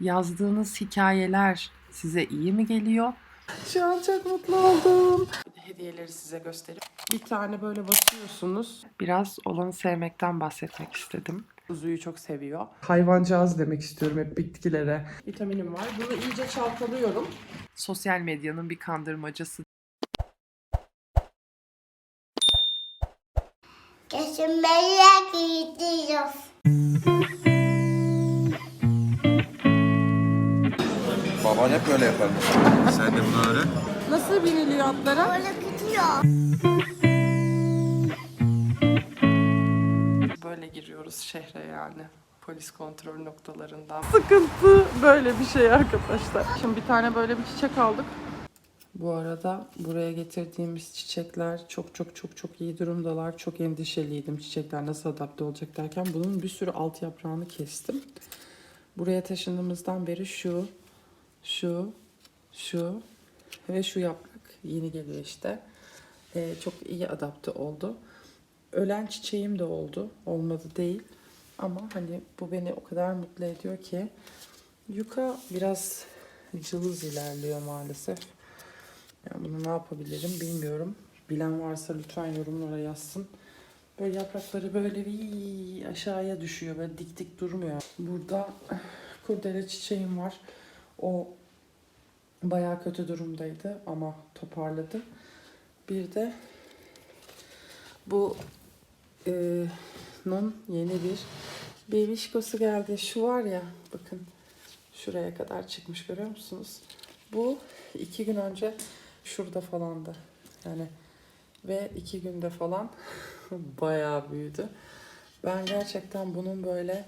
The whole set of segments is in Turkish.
Yazdığınız hikayeler size iyi mi geliyor? Şu an çok mutlu oldum. Hediyeleri size gösterip bir tane böyle basıyorsunuz. Biraz olanı sevmekten bahsetmek istedim. Kuzuyu çok seviyor. Hayvancağız demek istiyorum hep bitkilere. Vitaminim var. Bunu iyice çalkalıyorum. Sosyal medyanın bir kandırmacası Kesinlikle gidiyoruz. Baban hep böyle yapar. Sen de bunu öğren. Nasıl biniliyor atlara? Böyle gidiyor. Böyle giriyoruz şehre yani. Polis kontrol noktalarından. Sıkıntı böyle bir şey arkadaşlar. Şimdi bir tane böyle bir çiçek aldık. Bu arada buraya getirdiğimiz çiçekler çok çok çok çok iyi durumdalar. Çok endişeliydim çiçekler nasıl adapte olacak derken bunun bir sürü alt yaprağını kestim. Buraya taşındığımızdan beri şu, şu, şu ve şu yaprak yeni geliyor işte. Ee, çok iyi adapte oldu. Ölen çiçeğim de oldu. Olmadı değil. Ama hani bu beni o kadar mutlu ediyor ki. Yuka biraz cılız ilerliyor maalesef. Yani bunu ne yapabilirim bilmiyorum. Bilen varsa lütfen yorumlara yazsın. Böyle yaprakları böyle bir aşağıya düşüyor. Böyle dik dik durmuyor. Burada kurdele çiçeğim var. O bayağı kötü durumdaydı ama toparladı. Bir de bu e, nun yeni bir bebişkosu geldi. Şu var ya bakın şuraya kadar çıkmış görüyor musunuz? Bu iki gün önce şurada falandı. Yani ve iki günde falan bayağı büyüdü. Ben gerçekten bunun böyle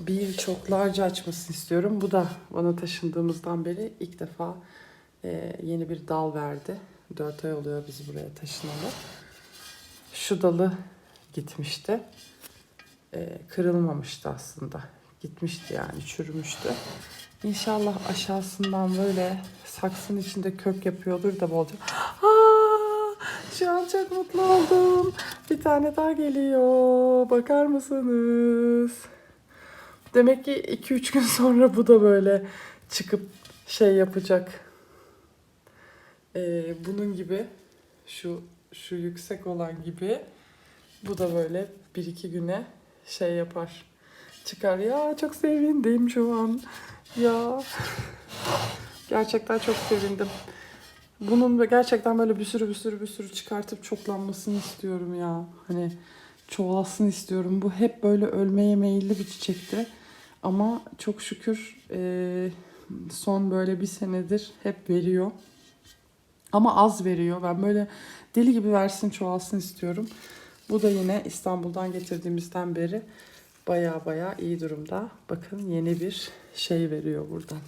birçoklarca açmasını istiyorum. Bu da bana taşındığımızdan beri ilk defa e, yeni bir dal verdi. 4 ay oluyor biz buraya taşınalı. Şu dalı gitmişti. E, kırılmamıştı aslında. Gitmişti yani çürümüştü. İnşallah aşağısından böyle saksının içinde kök yapıyordur da bolca. Şu an çok mutlu oldum. Bir tane daha geliyor. Bakar mısınız? Demek ki 2-3 gün sonra bu da böyle çıkıp şey yapacak. Ee, bunun gibi şu şu yüksek olan gibi bu da böyle bir iki güne şey yapar. Çıkar ya çok sevindim şu an. Ya gerçekten çok sevindim. Bunun gerçekten böyle bir sürü bir sürü bir sürü çıkartıp çoklanmasını istiyorum ya. Hani çoğalsın istiyorum. Bu hep böyle ölmeye meyilli bir çiçekti. Ama çok şükür eee, son böyle bir senedir hep veriyor. Ama az veriyor. Ben böyle deli gibi versin çoğalsın istiyorum. Bu da yine İstanbul'dan getirdiğimizden beri baya baya iyi durumda. Bakın yeni bir şey veriyor buradan.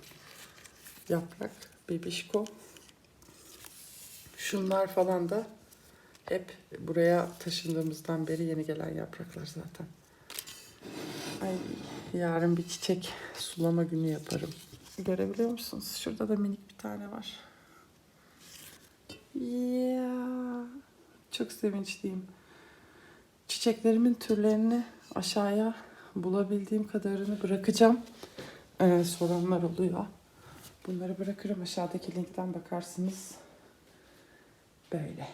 Yaprak, bebişko. Şunlar falan da hep buraya taşındığımızdan beri yeni gelen yapraklar zaten. Ay yarın bir çiçek sulama günü yaparım. Görebiliyor musunuz? Şurada da minik bir tane var. Ya çok sevinçliyim. Çiçeklerimin türlerini aşağıya bulabildiğim kadarını bırakacağım. Ee, soranlar oluyor. Bunları bırakırım aşağıdaki linkten bakarsınız. Böyle.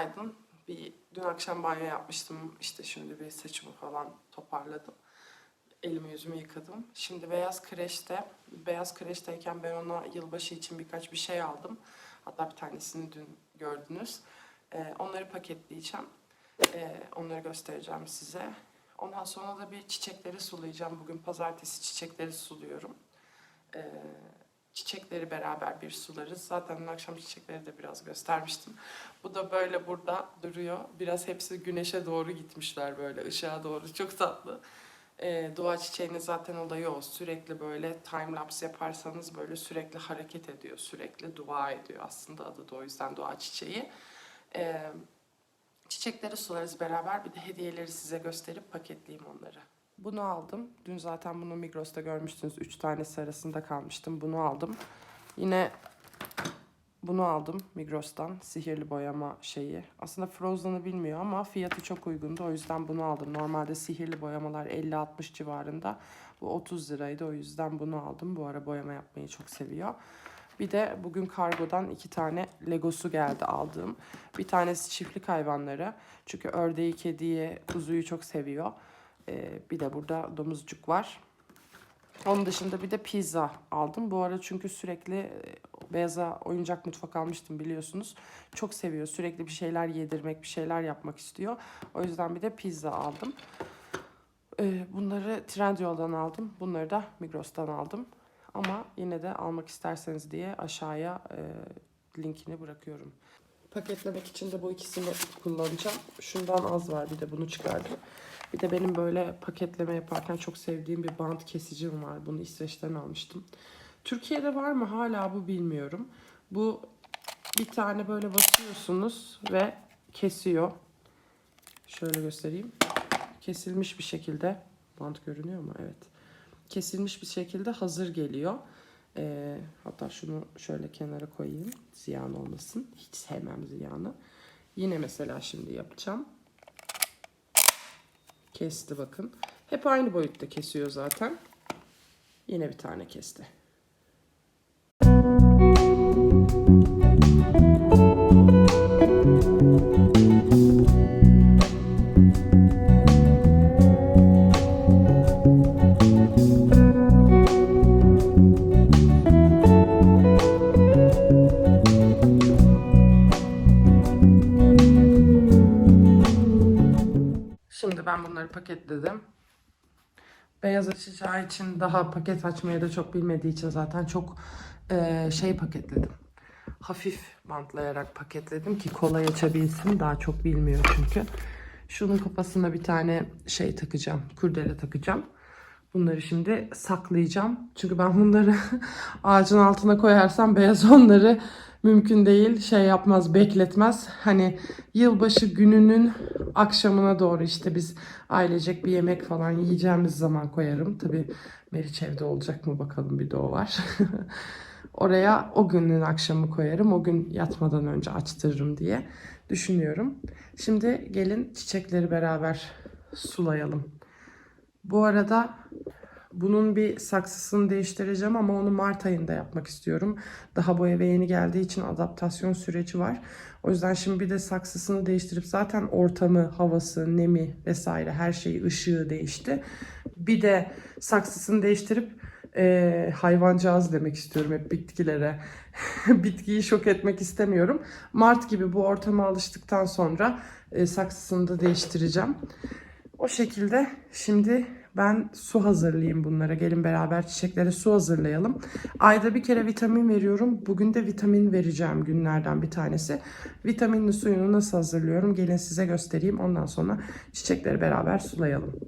Günaydın. Bir dün akşam banyo yapmıştım. İşte şimdi bir saçımı falan toparladım. Elimi yüzümü yıkadım. Şimdi beyaz kreşte, beyaz kreşteyken ben ona yılbaşı için birkaç bir şey aldım. Hatta bir tanesini dün gördünüz. Ee, onları paketleyeceğim. Ee, onları göstereceğim size. Ondan sonra da bir çiçekleri sulayacağım. Bugün pazartesi çiçekleri suluyorum. Ee, çiçekleri beraber bir sularız. Zaten akşam çiçekleri de biraz göstermiştim. Bu da böyle burada duruyor. Biraz hepsi güneşe doğru gitmişler böyle ışığa doğru. Çok tatlı. Ee, dua çiçeğinin zaten olayı o. Sürekli böyle time lapse yaparsanız böyle sürekli hareket ediyor. Sürekli dua ediyor. Aslında adı da o yüzden dua çiçeği. Ee, çiçekleri sularız beraber. Bir de hediyeleri size gösterip paketleyeyim onları. Bunu aldım. Dün zaten bunu Migros'ta görmüştünüz. 3 tanesi arasında kalmıştım. Bunu aldım. Yine bunu aldım Migros'tan. Sihirli boyama şeyi. Aslında Frozen'ı bilmiyor ama fiyatı çok uygundu. O yüzden bunu aldım. Normalde sihirli boyamalar 50-60 civarında. Bu 30 liraydı. O yüzden bunu aldım. Bu ara boyama yapmayı çok seviyor. Bir de bugün kargodan iki tane Legosu geldi aldığım. Bir tanesi çiftlik hayvanları. Çünkü ördeği, kediyi, kuzuyu çok seviyor. Ee, bir de burada domuzcuk var. Onun dışında bir de pizza aldım. Bu ara çünkü sürekli e, beyaza oyuncak mutfak almıştım biliyorsunuz. Çok seviyor. Sürekli bir şeyler yedirmek, bir şeyler yapmak istiyor. O yüzden bir de pizza aldım. Ee, bunları Trendyol'dan aldım. Bunları da Migros'tan aldım. Ama yine de almak isterseniz diye aşağıya e, linkini bırakıyorum. Paketlemek için de bu ikisini kullanacağım. Şundan az var bir de bunu çıkardım. Bir de benim böyle paketleme yaparken çok sevdiğim bir bant kesicim var. Bunu İsveç'ten almıştım. Türkiye'de var mı hala bu bilmiyorum. Bu bir tane böyle basıyorsunuz ve kesiyor. Şöyle göstereyim. Kesilmiş bir şekilde. Bant görünüyor mu? Evet. Kesilmiş bir şekilde hazır geliyor. Ee, hatta şunu şöyle kenara koyayım. Ziyan olmasın. Hiç sevmem ziyanı. Yine mesela şimdi yapacağım. Kesti bakın. Hep aynı boyutta kesiyor zaten. Yine bir tane kesti. Açacağı için daha paket açmayı da çok bilmediği için zaten çok eee, şey paketledim. Hafif bantlayarak paketledim ki kolay açabilsin. Daha çok bilmiyor çünkü. Şunun kafasına bir tane şey takacağım. Kurdele takacağım. Bunları şimdi saklayacağım. Çünkü ben bunları ağacın altına koyarsam beyaz onları mümkün değil şey yapmaz bekletmez. Hani yılbaşı gününün akşamına doğru işte biz ailecek bir yemek falan yiyeceğimiz zaman koyarım. Tabii Meriç evde olacak mı bakalım bir de o var. Oraya o günün akşamı koyarım. O gün yatmadan önce açtırırım diye düşünüyorum. Şimdi gelin çiçekleri beraber sulayalım. Bu arada bunun bir saksısını değiştireceğim ama onu Mart ayında yapmak istiyorum. Daha bu eve yeni geldiği için adaptasyon süreci var. O yüzden şimdi bir de saksısını değiştirip zaten ortamı, havası, nemi vesaire her şeyi, ışığı değişti. Bir de saksısını değiştirip e, hayvancağız demek istiyorum hep bitkilere. Bitkiyi şok etmek istemiyorum. Mart gibi bu ortama alıştıktan sonra e, saksısını da değiştireceğim. O şekilde şimdi ben su hazırlayayım bunlara. Gelin beraber çiçeklere su hazırlayalım. Ayda bir kere vitamin veriyorum. Bugün de vitamin vereceğim günlerden bir tanesi. Vitaminli suyunu nasıl hazırlıyorum? Gelin size göstereyim. Ondan sonra çiçekleri beraber sulayalım.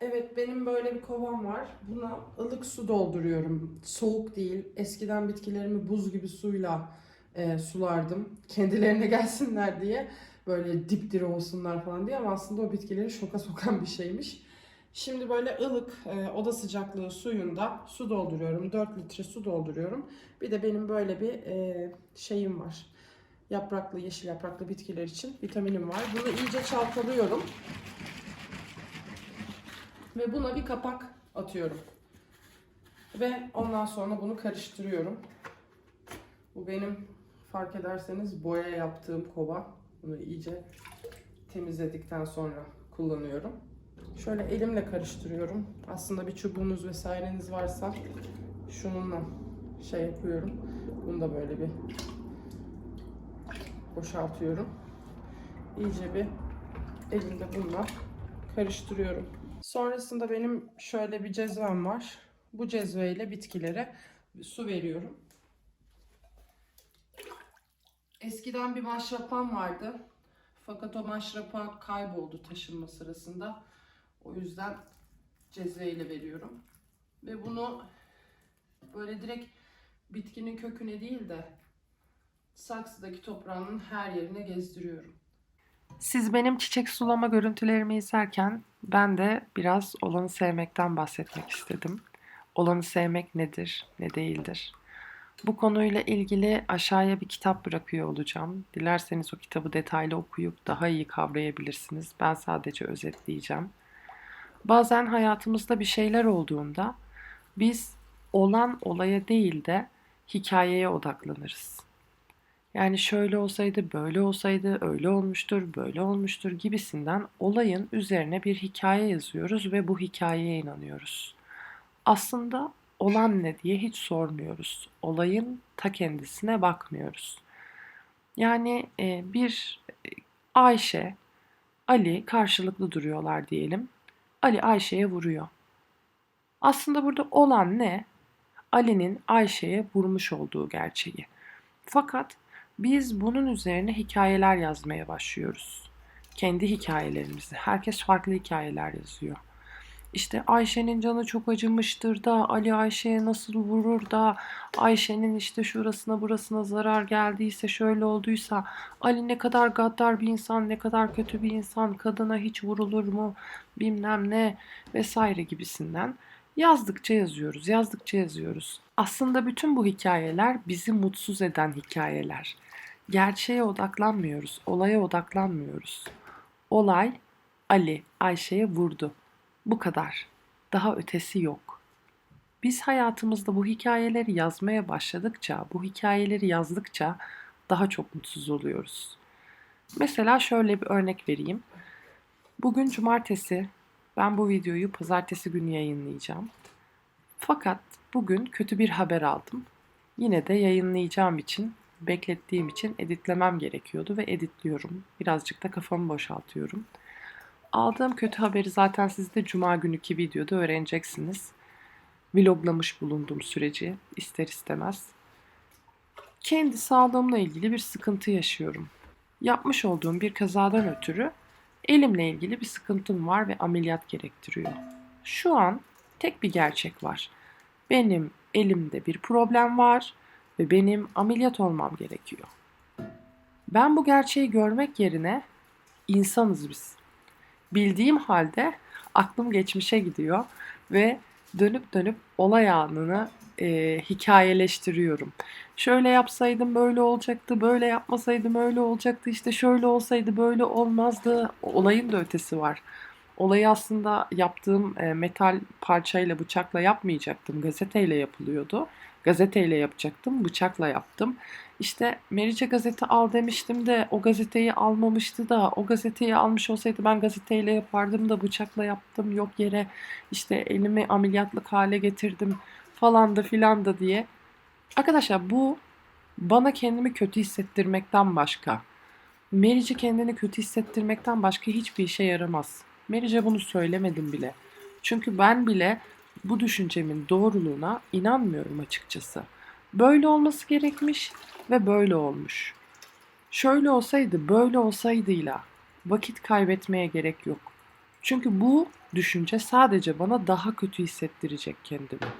Evet benim böyle bir kovam var. Buna ılık su dolduruyorum. Soğuk değil. Eskiden bitkilerimi buz gibi suyla e, sulardım. Kendilerine gelsinler diye. Böyle dipdiri olsunlar falan diye ama aslında o bitkileri şoka sokan bir şeymiş. Şimdi böyle ılık e, oda sıcaklığı suyunda su dolduruyorum. 4 litre su dolduruyorum. Bir de benim böyle bir e, şeyim var. Yapraklı, yeşil yapraklı bitkiler için vitaminim var. Bunu iyice çalkalıyorum. Ve buna bir kapak atıyorum. Ve ondan sonra bunu karıştırıyorum. Bu benim fark ederseniz boya yaptığım kova. Bunu iyice temizledikten sonra kullanıyorum. Şöyle elimle karıştırıyorum. Aslında bir çubuğunuz vesaireniz varsa şununla şey yapıyorum. Bunu da böyle bir boşaltıyorum. İyice bir elimde bununla karıştırıyorum. Sonrasında benim şöyle bir cezvem var. Bu cezveyle bitkilere su veriyorum. Eskiden bir maşrapam vardı. Fakat o maşrapa kayboldu taşınma sırasında. O yüzden cezveyle veriyorum. Ve bunu böyle direkt bitkinin köküne değil de saksıdaki toprağının her yerine gezdiriyorum. Siz benim çiçek sulama görüntülerimi izlerken ben de biraz olanı sevmekten bahsetmek istedim. Olanı sevmek nedir, ne değildir? Bu konuyla ilgili aşağıya bir kitap bırakıyor olacağım. Dilerseniz o kitabı detaylı okuyup daha iyi kavrayabilirsiniz. Ben sadece özetleyeceğim. Bazen hayatımızda bir şeyler olduğunda biz olan olaya değil de hikayeye odaklanırız. Yani şöyle olsaydı, böyle olsaydı, öyle olmuştur, böyle olmuştur gibisinden olayın üzerine bir hikaye yazıyoruz ve bu hikayeye inanıyoruz. Aslında olan ne diye hiç sormuyoruz. Olayın ta kendisine bakmıyoruz. Yani e, bir e, Ayşe, Ali karşılıklı duruyorlar diyelim. Ali Ayşe'ye vuruyor. Aslında burada olan ne? Ali'nin Ayşe'ye vurmuş olduğu gerçeği. Fakat biz bunun üzerine hikayeler yazmaya başlıyoruz. Kendi hikayelerimizi. Herkes farklı hikayeler yazıyor. İşte Ayşe'nin canı çok acımıştır da Ali Ayşe'ye nasıl vurur da Ayşe'nin işte şurasına burasına zarar geldiyse şöyle olduysa Ali ne kadar gaddar bir insan ne kadar kötü bir insan kadına hiç vurulur mu bilmem ne vesaire gibisinden yazdıkça yazıyoruz yazdıkça yazıyoruz. Aslında bütün bu hikayeler bizi mutsuz eden hikayeler. Gerçeğe odaklanmıyoruz, olaya odaklanmıyoruz. Olay Ali Ayşe'ye vurdu. Bu kadar. Daha ötesi yok. Biz hayatımızda bu hikayeleri yazmaya başladıkça, bu hikayeleri yazdıkça daha çok mutsuz oluyoruz. Mesela şöyle bir örnek vereyim. Bugün cumartesi. Ben bu videoyu pazartesi günü yayınlayacağım. Fakat bugün kötü bir haber aldım. Yine de yayınlayacağım için, beklettiğim için editlemem gerekiyordu ve editliyorum. Birazcık da kafamı boşaltıyorum. Aldığım kötü haberi zaten siz de cuma günkü videoda öğreneceksiniz. Vloglamış bulunduğum süreci ister istemez. Kendi sağlığımla ilgili bir sıkıntı yaşıyorum. Yapmış olduğum bir kazadan ötürü elimle ilgili bir sıkıntım var ve ameliyat gerektiriyor. Şu an tek bir gerçek var. Benim elimde bir problem var ve benim ameliyat olmam gerekiyor. Ben bu gerçeği görmek yerine insanız biz bildiğim halde aklım geçmişe gidiyor ve dönüp dönüp olay anını e, hikayeleştiriyorum. Şöyle yapsaydım böyle olacaktı, böyle yapmasaydım öyle olacaktı, işte şöyle olsaydı böyle olmazdı. Olayın da ötesi var. Olayı aslında yaptığım e, metal parçayla, bıçakla yapmayacaktım. Gazeteyle yapılıyordu. Gazeteyle yapacaktım, bıçakla yaptım. İşte Meriç'e gazete al demiştim de o gazeteyi almamıştı da o gazeteyi almış olsaydı ben gazeteyle yapardım da bıçakla yaptım yok yere işte elimi ameliyatlık hale getirdim falan da filan da diye. Arkadaşlar bu bana kendimi kötü hissettirmekten başka. Meriç'i kendini kötü hissettirmekten başka hiçbir işe yaramaz. Meriç'e bunu söylemedim bile. Çünkü ben bile bu düşüncemin doğruluğuna inanmıyorum açıkçası. Böyle olması gerekmiş ve böyle olmuş. Şöyle olsaydı, böyle olsaydıyla vakit kaybetmeye gerek yok. Çünkü bu düşünce sadece bana daha kötü hissettirecek kendimi.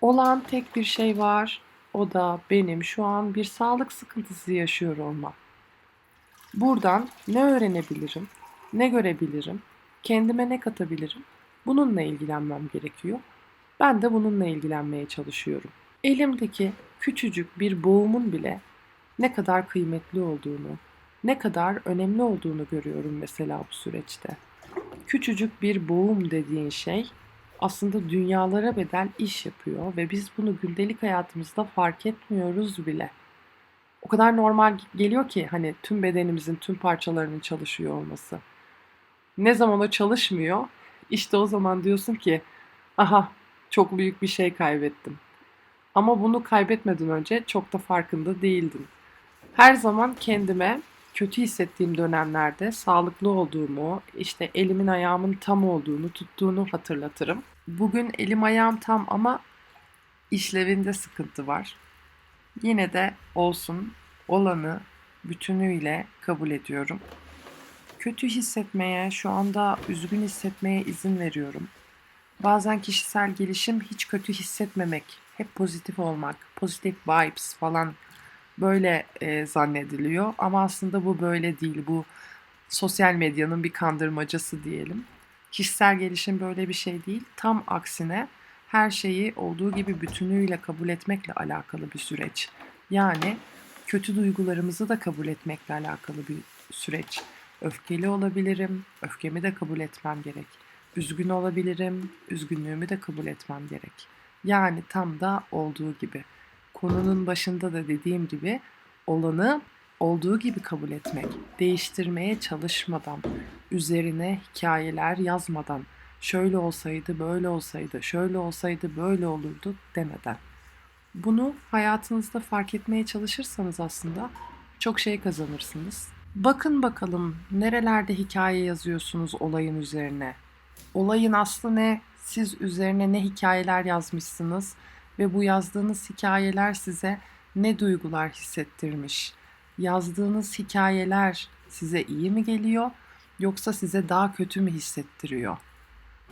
Olan tek bir şey var. O da benim şu an bir sağlık sıkıntısı yaşıyor olmam. Buradan ne öğrenebilirim, ne görebilirim, kendime ne katabilirim? Bununla ilgilenmem gerekiyor. Ben de bununla ilgilenmeye çalışıyorum. Elimdeki küçücük bir boğumun bile ne kadar kıymetli olduğunu, ne kadar önemli olduğunu görüyorum mesela bu süreçte. Küçücük bir boğum dediğin şey aslında dünyalara bedel iş yapıyor ve biz bunu gündelik hayatımızda fark etmiyoruz bile. O kadar normal geliyor ki hani tüm bedenimizin tüm parçalarının çalışıyor olması. Ne zaman o çalışmıyor, işte o zaman diyorsun ki aha çok büyük bir şey kaybettim. Ama bunu kaybetmeden önce çok da farkında değildim. Her zaman kendime kötü hissettiğim dönemlerde sağlıklı olduğumu, işte elimin ayağımın tam olduğunu, tuttuğunu hatırlatırım. Bugün elim ayağım tam ama işlevinde sıkıntı var. Yine de olsun, olanı bütünüyle kabul ediyorum. Kötü hissetmeye, şu anda üzgün hissetmeye izin veriyorum. Bazen kişisel gelişim hiç kötü hissetmemek, hep pozitif olmak, pozitif vibes falan böyle e, zannediliyor. Ama aslında bu böyle değil. Bu sosyal medyanın bir kandırmacası diyelim. Kişisel gelişim böyle bir şey değil. Tam aksine her şeyi olduğu gibi bütünüyle kabul etmekle alakalı bir süreç. Yani kötü duygularımızı da kabul etmekle alakalı bir süreç. Öfkeli olabilirim, öfkemi de kabul etmem gerek. Üzgün olabilirim, üzgünlüğümü de kabul etmem gerek. Yani tam da olduğu gibi. Konunun başında da dediğim gibi olanı olduğu gibi kabul etmek, değiştirmeye çalışmadan, üzerine hikayeler yazmadan, şöyle olsaydı, böyle olsaydı, şöyle olsaydı, böyle olurdu demeden. Bunu hayatınızda fark etmeye çalışırsanız aslında çok şey kazanırsınız. Bakın bakalım nerelerde hikaye yazıyorsunuz olayın üzerine. Olayın aslı ne? Siz üzerine ne hikayeler yazmışsınız ve bu yazdığınız hikayeler size ne duygular hissettirmiş? Yazdığınız hikayeler size iyi mi geliyor yoksa size daha kötü mü hissettiriyor?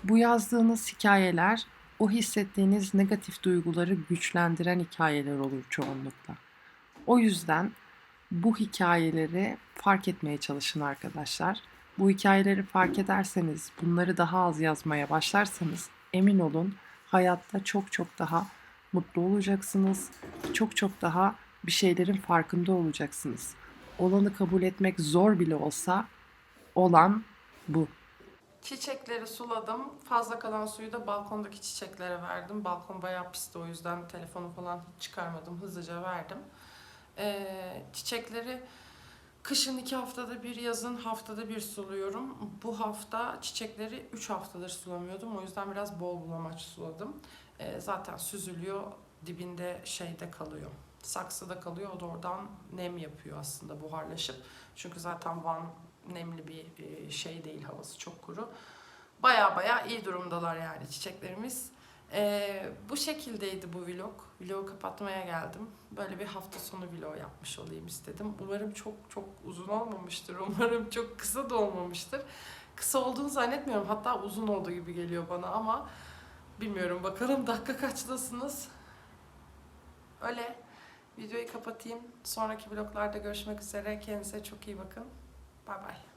Bu yazdığınız hikayeler o hissettiğiniz negatif duyguları güçlendiren hikayeler olur çoğunlukla. O yüzden bu hikayeleri fark etmeye çalışın arkadaşlar. Bu hikayeleri fark ederseniz, bunları daha az yazmaya başlarsanız emin olun hayatta çok çok daha mutlu olacaksınız. Çok çok daha bir şeylerin farkında olacaksınız. Olanı kabul etmek zor bile olsa olan bu. Çiçekleri suladım. Fazla kalan suyu da balkondaki çiçeklere verdim. Balkon bayağı pisti o yüzden telefonu falan hiç çıkarmadım. Hızlıca verdim. Ee, çiçekleri kışın iki haftada bir, yazın haftada bir suluyorum. Bu hafta çiçekleri üç haftadır sulamıyordum. O yüzden biraz bol bulamaç suladım. Ee, zaten süzülüyor. Dibinde şeyde kalıyor. Saksıda kalıyor. O da oradan nem yapıyor aslında buharlaşıp. Çünkü zaten Van nemli bir e, şey değil havası çok kuru. Baya baya iyi durumdalar yani çiçeklerimiz. Ee, bu şekildeydi bu vlog. Vlogu kapatmaya geldim. Böyle bir hafta sonu vlog yapmış olayım istedim. Umarım çok çok uzun olmamıştır. Umarım çok kısa da olmamıştır. Kısa olduğunu zannetmiyorum. Hatta uzun olduğu gibi geliyor bana ama bilmiyorum. Bakalım dakika kaçtasınız. Öyle. Videoyu kapatayım. Sonraki vloglarda görüşmek üzere. Kendinize çok iyi bakın. Bay bay.